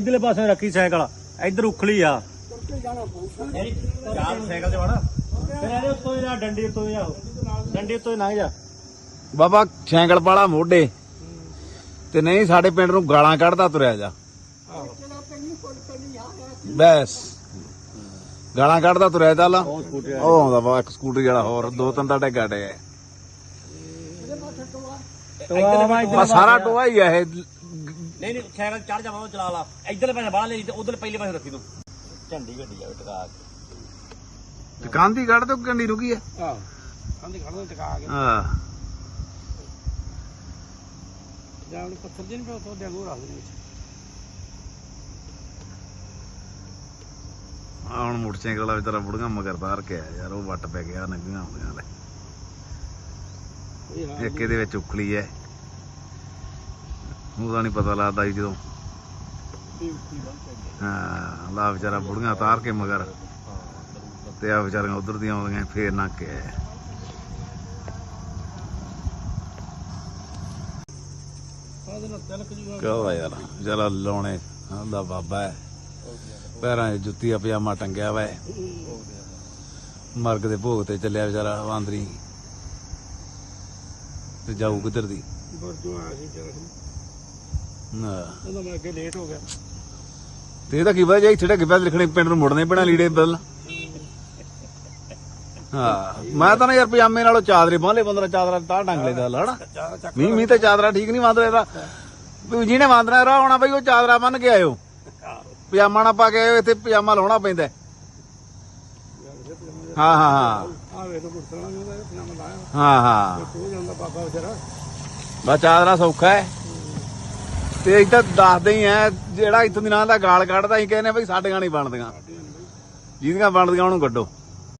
ਇਧਰਲੇ ਪਾਸੇ ਰੱਖੀ ਸਾਈਕਲ ਇੱਧਰ ਉਖਲੀ ਆ। ਤੁਰਕੇ ਜਾਣਾ ਪਊਗਾ ਚਾਰ ਸਾਈਕਲ ਤੇ ਵੜਾ। ਫਿਰ ਇਹਦੇ ਉੱਤੋਂ ਹੀ ਜਾ ਡੰਡੀ ਉੱਤੋਂ ਹੀ ਜਾਓ ਡੰਡੀ ਉੱਤੋਂ ਹੀ ਲੰਘ ਜਾ। ਬਾਬਾ ਸਾਈਕਲ ਪਾਲਾ ਮੋਢੇ। ਤੇ ਨਹੀਂ ਸਾਡੇ ਪਿੰਡ ਨੂੰ ਗਾਲਾਂ ਕੱਢਦਾ ਤੁਰਿਆ ਜਾ। ਬਸ। ਗਾਲਾਂ ਕੱਢਦਾ ਤੁਰਿਆ ਚੱਲ। ਉਹ ਉਹ ਸਕੂਟਰ ਆਉਂਦਾ ਵਾ ਇੱਕ ਸਕੂਟਰ ਜਿਹੜਾ ਹੋਰ ਦੋ ਤਿੰਨ ਤਾਂ ਡੇਗਾ ਡੇ ਟੋਆ ਸਾਰਾ ਟੋਆ ਹੀ ਆ ਇਹ। ਨਹੀਂ ਨਹੀਂ ਸਾਈਕਲ ਚੜ ਜਾ ਉਹ ਚਲਾ ਲਾ। ਇੱਧਰਲੇ ਪਾਸੇ ਬਾਹਰ ਲੈ ਤੇ ਉਧਰਲੇ ਪਹਿਲੇ ਪਾਸੇ ਰੱਖੀ ਤੂੰ। ਝੰਡੀ ਗੱਡੀ ਆ ਟਕਾ ਕੇ। ਦੁਕਾਨ ਦੀ ਕੱਢ ਤੇ ਕੰਡੀ ਰੁਕੀ ਹੈ ਆਹ ਕੰਦੀ ਖੜਦਾ ਟਿਕਾ ਗਿਆ ਹਾਂ। ਜਾਂ ਉਹਨੇ ਪੱਥਰ ਜਿਹਨ ਪੇ ਉਤੋਂ ਡੰਗੂ ਰੱਖ ਦੇ ਆਹ ਹੁਣ ਮੋਟਰਸਾਈਕਲ ਵਾਲਾ ਵਿਚਾਰਾ ਬੁੜੀਆਂ ਮਗਰ ਤਾਰ ਕੇ ਆਇਆ ਯਾਰ ਉਹ ਵੱਟ ਪੈ ਗਿਆ ਨੰਗੀਆਂ ਹੁੰਦੀਆਂ ਲੈ। ਇਹ ਹਾਂ ਇੱਕ ਇਹਦੇ ਵਿੱਚ ਉਖਲੀ ਐ। ਉਹਦਾ ਨਹੀਂ ਪਤਾ ਲੱਗਦਾ ਜੀ ਜਦੋਂ। ਹਾਂ, ਲਾ ਵਿਚਾਰਾ ਬੁੜੀਆਂ ਤਾਰ ਕੇ ਮਗਰ। ਤੇ ਆ ਵਿਚਾਰੀਆਂ ਉਧਰ ਦੀਆਂ ਆਉਂਦੀਆਂ, ਫੇਰ ਨਾ ਕੇ ਆਇਆ। ਯਾਰ ਜਰਾ ਲਾਉਣੇ ਆਂਦਾ ਬਾਬਾ ਹੈ। ਪੈਰਾਂ 'ਚ ਜੁੱਤੀ ਪਜਾਮਾ ਟੰਗਿਆ ਵਾ ਮਰਗ ਦੇ ਭੋਗ ਤੇ ਚੱਲਿਆ ਵਿਚਾਰਾ ਵਾਂਦਰੀ। ਤੇ ਜਾਊ ਕਿੱਧਰ ਦੀ? ਬਰਜੂ ਸੀ ਚਲ ਨਾ। ਉਹਦਾ ਮੈਂ ਅੱਗੇ ਲੇਟ ਹੋ ਗਿਆ। ਤੇ ਇਹਦਾ ਕੀ ਵਜ੍ਹਾ ਇੱਥੇ ਢੱਗੇ ਪੈਦ ਲਿਖਣੇ ਪਿੰਡ ਨੂੰ ਮੁੜਨੇ ਪੈਣਾ ਲੀੜੇ ਬਦਲ ਹਾਂ ਮੈਂ ਤਾਂ ਨਾ ਯਾਰ ਪਜਾਮੇ ਨਾਲੋਂ ਚਾਦਰੇ ਬਾਹਲੇ ਬੰਦਰਾ ਚਾਦਰਾ ਤਾਂ ਡੰਗ ਲੈਦਾ ਹਣਾ ਮੀਂਹ ਮੀਂਹ ਤੇ ਚਾਦਰਾ ਠੀਕ ਨਹੀਂ ਮੰਨਦਾ ਇਹਦਾ ਜਿਹਨੇ ਮੰਨਣਾ ਰਾ ਹੋਣਾ ਬਈ ਉਹ ਚਾਦਰਾ ਬੰਨ ਕੇ ਆਇਓ। ਪਜਾਮਾ ਨਾ ਪਾ ਕੇ ਆਇਓ ਇੱਥੇ ਪਜਾਮਾ ਲਾਉਣਾ ਪੈਂਦਾ। ਹੈ। ਹਾਂ ਹਾਂ। ਹਾਂ ਹਾਂ। ਬਸ ਚਾਦਰਾ ਸੌਖਾ ਹੈ। ਤੇ ਇੱਥੇ ਦੱਸਦੇ ਹੀ ਐ ਜਿਹੜਾ ਇੱਥੋਂ ਦੀ ਨਾਂ ਦਾ ਗਾਲ ਕੱਢਦਾ, ਅਸੀਂ ਕਹਿੰਦੇ ਬਈ ਸਾਡੀਆਂ ਨਹੀਂ ਬਣਦੀਆਂ। ਜਿਹਦੀਆਂ ਬਣਦੀਆਂ ਉਹਨੂੰ ਕੱਢੋ।